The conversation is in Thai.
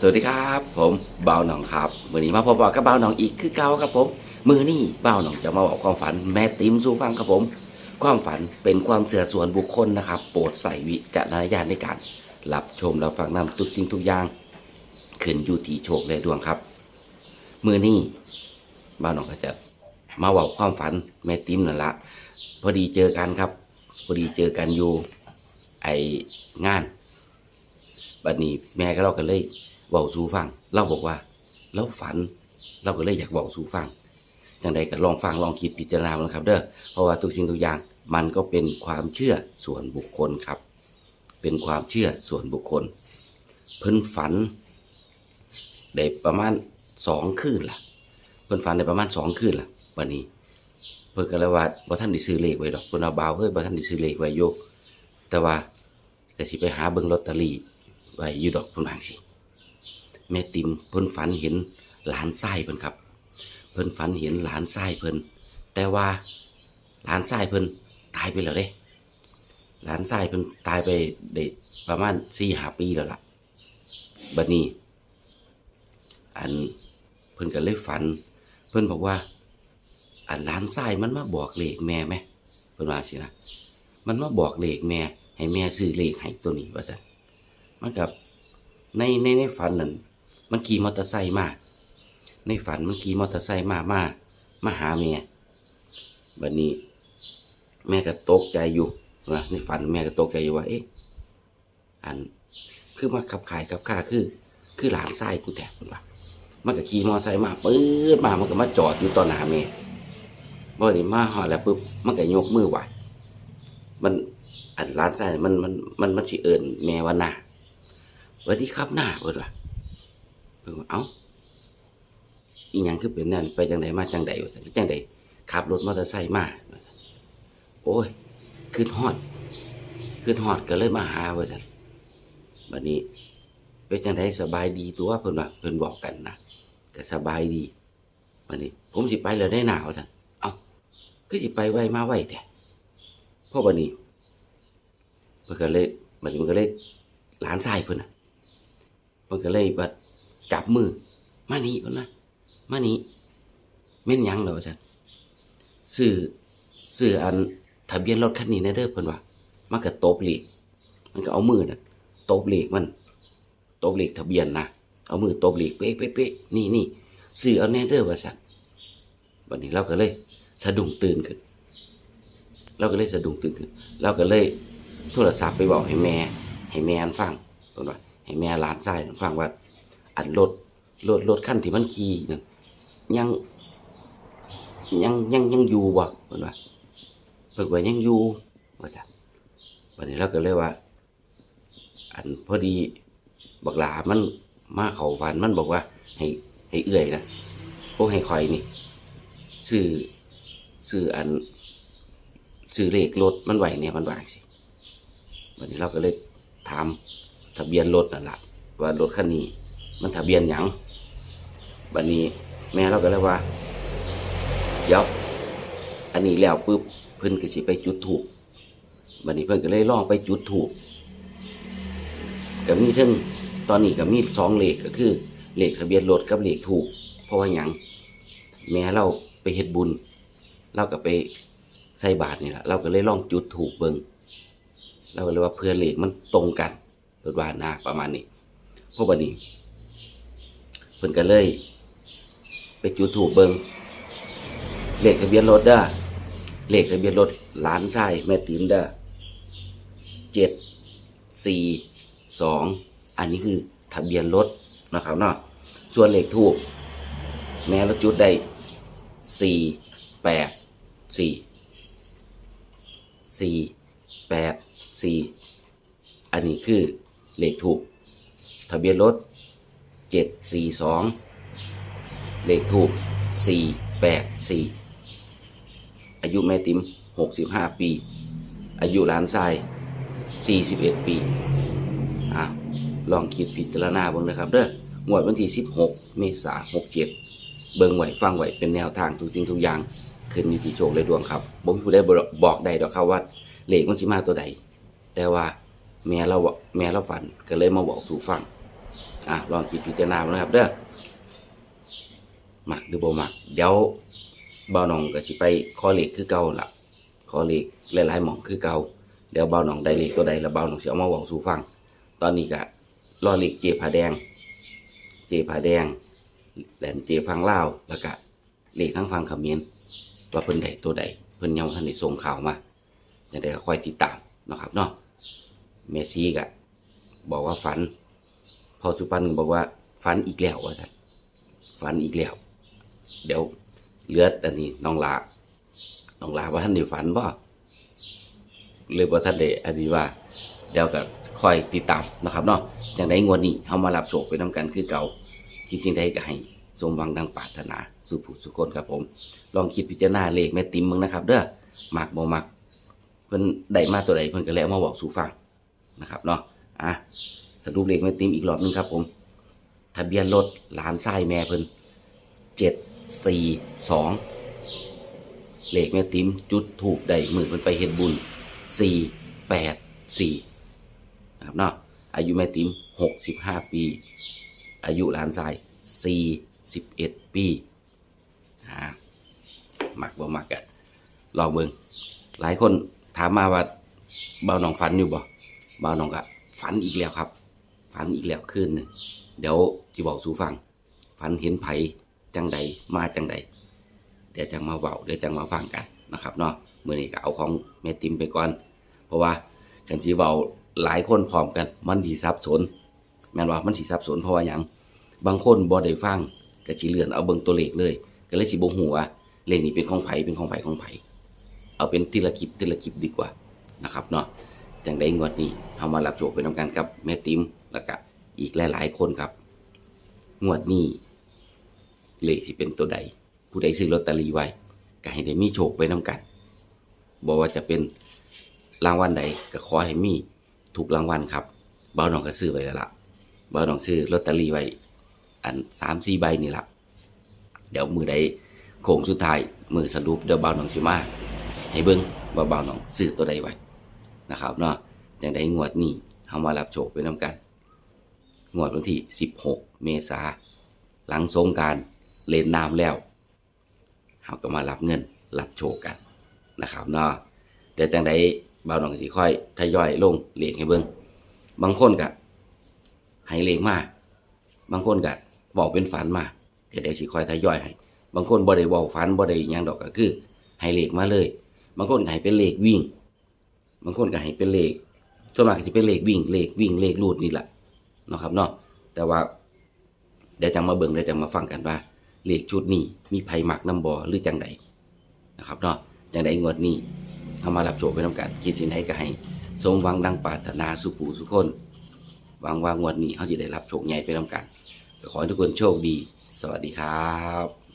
สวัสดีครับ ผมเบาหนองครับมือนี้มาพบกับเบาหนองอีกคือเก่าครับผมมือนี้เบาหนองจะมาบอกความฝันแม่ติ๋มสู่ฟังครับผม ความฝันเป็นความเสื่อส่วนบุคคลนะครับ โปรดใส่วิจารณญาณในการรับชมรับฟังนำทุกสิ่งทุกอย่างขึ้นอยู่ที่โชคและดวงครับมือนี้เบาหนองก็จะมาบอกความฝันแม่ติ๋มนั่นละพอดีเจอกันครับ พอดีเจอกันอยู่ไองานบัดนี้แม่ก็เราก็เลย เว้าสู่ฟังเราบอกว่าเราฝัน เราก็เลยอยากเว้าสู่ฟังจังใดก็ลองฟังลองคิดพิจารณามันครับ เด้อเพราะว่าทุกสิ่งทุกอย่างมันก็เป็นความเชื่อส่วนบุคคลครับ เป็นความเชื่อส่วนบุคคล เพิ่นฝันได้ประมาณสองคืนล่ะ เพิ่นฝันได้ประมาณสองคืนล่ะ วันนี้ เพิ่นก็เลยว่าบ่ท่านได้ซื้อเลขไว้ดอกเพิ่นเอาบ่าวเฮ้ยบ่ท่านได้ซื้อเลขไว้อยู่แต่ว่าก็สิไปหาเบิ่งลอตเตอรี่ไว้อยู่ดอกเพิ่นวาจั่งสิ แม่ติมเพิ่นฝันเห็นหลานชายเพิ่นครับ เพิ่นฝันเห็นหลานชายเพิ่นแต่ว่าหลานชายเพิ่นตายไปแล้วเด้หลานชายเพิ่นตายไปได้ประมาณสี่ห้าปีแล้วล่ะบัดนี้ อันเพิ่นก็เลยฝัน เพิ่นบอกว่า อันหลานชายมันมาบอกเลขแม่ไหมเพิ่นว่าสินะมันมาบอกเลขแม่ ให้แม่ซื้อเลขให้ตัวนี้ว่าซั่นมันกับในในในฝันนั่น มันขี่มอเตอร์ไซค์มา ในฝันมันขี่มอเตอร์ไซค์มามามาหาแม่บัดนี้ แม่ก็ตกใจอยู่นะในฝันแม่ก็ตกใจอยู่ว่า เอ๊ะอันคือมาขับขายขับค่าคือ คือหลานไส้กูแตกคนว่ามันก็ขี่มอเตอร์ไซค์มาปื๊ดมามันก็มาจอดอยู่ต่อหน้าแม่บ่ได้มาหอแล้วปุ๊บมันก็ยกมือไหวมันอันร้านไส้มันมันมันมันสิเอิญแม่ว่าหน้าวัสดีครับหน้าเพิ่นว่าเพิ่นว่า เอ้าอีหยังคือเป็นนั่นไปจังใดมาจังใดว่าซั่นจังใดขับรถมอเตอร์ไซค์มาโอ้ยขึ้นฮอดขึ้นฮอดก็เลยมาหาว่าซั่นบัดนี้เป็นจังใดสบายดีตัวเพิ่นว่าเพิ่นบอกกันนะก็สบายดีบัดนี้ ผมสิไปแล้วได้หนาวาซั่นเอ้าคือสิไปไวมาไวแท้เพราะบัดนี้เพิ่นก็เลยมันมันก็เลยหลานชายเพิ่นน่ะเพิ่นก็เลยว่า จับมือ มานี่เพิ่นนะมานี่แม่นยังเหรอว่าซั่นซื้อซื้ออันทะเบียนรถคันนี้แน่เด้อเพิ่นว่ามันก็ตบเลขมันก็เอามือน่ะตบเลขมันตบเลขทะเบียนนะเอามือตบเลขเป๊ะเป๊ะเป๊ะนี่นี่ซื้อเอาแน่เด้อว่าซั่นวันนี้เราก็เลยสะดุ้งตื่นขึ้น เราก็เลยสะดุ้งตื่นขึ้น เราก็เลยโทรศัพท์ไปบอกให้แม่ ให้แม่ฟังเพิ่นว่าให้แม่หลานชายฟังว่า อันรถรถรถคันที่มันขี่นั่นยังยังยังยังอยู่บ่เพิ่นว่าเพิ่นว่ายังอยู่ว่าจ้ะวันนี้เราก็เลยว่า อันพอดีบักหลามันมาเข้าฝันมันบอกว่า ให้ให้เอื้อยนะพวกให้คอยนี่ซื้อซื้ออันซื้อเลขรถมันไหวเนี่ยมันไหวสิวันนี้เราก็เลยถามทะเบียนรถนั่นแหละว่ารถคันนี้ มันทะเบียนหยังวันนี้แม่เราก็เลยว่าเดี๋ยวอันนี้แล้วปุ๊บเพิ่นก็สิไปจุดถูกวันนี้เพิ่นก็เลยลองไปจุดถูกก็มีทั้งตอนนี้ก็มีสองเลขก็คือเลขทะเบียนรถกับเลขถูก เพราะว่าหยังแม่เราไปเฮ็ดบุญ เราก็ไปใส่บาตรนี่แหละเราก็เลยลองจุดถูกเบิงเราก็เลยว่าเพื่อนเลขมันตรงกันตัววานาประมาณนี้เพราะวันนี้ เพิ่นก็เลย ไปจุดถูกเบิงเลขทะเบียนรถเด้อเลขทะเบียนรถหลานชายแม่ติ๋มเด้อเจ็ดสี่สองอันนี้คือทะเบียนรถนะครับเนาะส่วนเลขถูก แม้เราจุดได้สี่แปดสี่สี่แปดสี่อันนี้คือเลขถูก ทะเบียนรถ เจ็ดสี่สองเลขถูกสี่แปดสี่อายุแม่ติ๋มหกสิบห้าปี อายุหลานชายสี่สิบเอ็ดปีอะลองคิดพิจารณาเบ้างนะครับเด้องวดวันที่สิบหกเมษาหกเจ็ดเบิ่งไหวฟังไหวเป็นแนวทางทุกสิ่งทุกอย่างขึ้นอยู่ที่โชคและดวงครับผมผู้ได้บอกได้ดอกครับว่าเลขมันสิมาตัวใด แต่ว่าแม่เราแม่เราฝันก็เลยมาบอกสู่ฟัง อะลองคิดพิจารณาดูนะครับเด้อหมักหรือบ่มัก เดี๋ยวเบาหนองก็สิไปขอเลขคือเก่าล่ะขอเลขหลายๆหม่องคือเก่าเดี๋ยวเบาหนองได้เลขตัวใดแล้วเบาหนองเสิเอามาเว้าสู่ฟัง ตอนนี้ก็รอเลขเจผาแดง เจผาแดงแหลนเจฟังเลาแล้วก็เลขทั้งฟังขมิ้นว่าเพิ่นใดตัวใดเพิ่นยังบ่ทันได้ส่งข่าวมาจังไดก็คอยติดตามนะครับเนาะเมซี่ก็บอกว่าฝัน อสุปันก็บอกว่าฝันอีกแล้วว่าท่านฝันอีกแล้ว เดี๋ยวเหลือดอันนี้น้องลาน้องลาว่าท่านได้ฝันบ่เลยบ่ท่านได้อันนี้ว่า เดี๋ยวก็คอยติดตามนะครับเนาะจังไดงวดนี้เฮามารับโชคไปนํกันคือเก่าคิดจริงใดก็ให้สมหวังดังปรารถนาสู่ผู้สุคนครับผม ลองคิดพิจารณาเลขแม่ติ๋มมึงนะครับ เด้อมักบ่มักเพิ่นได้มาตัวใดเพิ่นก็เลยเอามาบอกสู่ฟังนะครับเนาะอะ สรุปเลขแม่ติมอีกรอบหนึงครับผมทะเบียนรถหลานชายแม่เพิ่นเจ็ดสี่สองเลขแม่ติมจุดถูกได้มือเพิ่นไปเฮ็ดบุญสี่แปดสี่นะครับเนาะอายุแม่ติมหกสิบห้าปี อายุหลานชายสี่สิบเอ็ดปีอ่ามักบ่มักอะลองเบิ่งหลายคนถามมาว่าเบาหนองฝันอยู่บ่เบาหนองก็ฝันอีกแล้วครับ ฝันอีกแล้วคืนนึงเดี๋ยวจะบอกสู่ฟัง ฝันเห็นไผจังใดมาจังใดเดี๋ยวจังมาเว้าเดี๋ยวจังมาฟังกันนะครับเนาะเมื่อนี้ก็เอาของแม่ติมไปก่อน เพราะว่ากันสีเว้าหลายคนพร้อมกันมันสีสับสนแม่นว่ามันสีสับสนเพราะว่าหยังบางคนบ่ได้ฟังก็สิเลื่อนเอาเบิ่งตัวเลขเลย ก็เลยสิบ่ฮู้ว่าเลขนี้เป็นของไผเป็นของไผของไผเอาเป็นทีละคลิปทีละคลิปดีกว่านะครับเนาะจังได้งวดนี้เฮามารับโชคไปนํกันกับแม่ติมแล้วก็อีกหลาย ๆ คนครับ งวดนี้เลขที่เป็นตัวใด ผู้ใดซื้อลอตเตอรี่ไว้ก็ให้ได้มีโชคไปน้ำกันบอกว่าจะเป็นรางวัลใดก็ขอให้มีถูกรางวัลครับเบาหนองก็ซื้อไว้แล้วล่ะเบาหนองซื้อลอตเตอรี่ไว้ อันสามสี่ใบนี่ละเดี๋ยวมือใดโค้งสุดท้ายมือสรุปเดี๋ยวเบาหนองสิมาให้เบิ้งว่าเบาหนองซื้อตัวใดไว้นะครับเนาะจังได้งวดนี้เฮามารับโชคไปน้ำกัน งวดวันที่ 16 เมษาหลังสงการเล่นน้ำแล้วเราก็มารับเงินรับโชคกันนะครับเนาะเดี๋ยวจังไดบ่าวน้องสิค่อยทยอยลงเลขให้เบิ่งบางคนก็ให้เลขมาบางคนก็บอกเป็นฝันมาเดี๋ยวเดี๋ยวสิค่อยทยอยให้บางคนบ่ได้บอกฝันบ่ได้ยังดอกก็คือให้เลขมาเลย บางคนก็ให้เป็นเลขวิ่ง บางคนก็ให้เป็นเลขส่วนมากก็สิเป็นเลขวิ่งเลขวิ่งเลขรูดนี่แหละ นะครับเนาะแต่ว่าเดี๋ยวจะมาเบิ่งเดี๋ยวจะมาฟังกันว่าเลขชุดนี้มีไผมักน้ำบอหรือจังใดนะครับเนาะจังใดงวดนี้ทามารับโชคไปน้ำกันคิดสินให้ก็ให้สมหวังดังปรารถนาสุปูสุคนหวังว่างวดนี้เขาจะได้รับโชคใหญ่ไปน้ำกันขอให้ทุกคนโชคดี สวัสดีครับ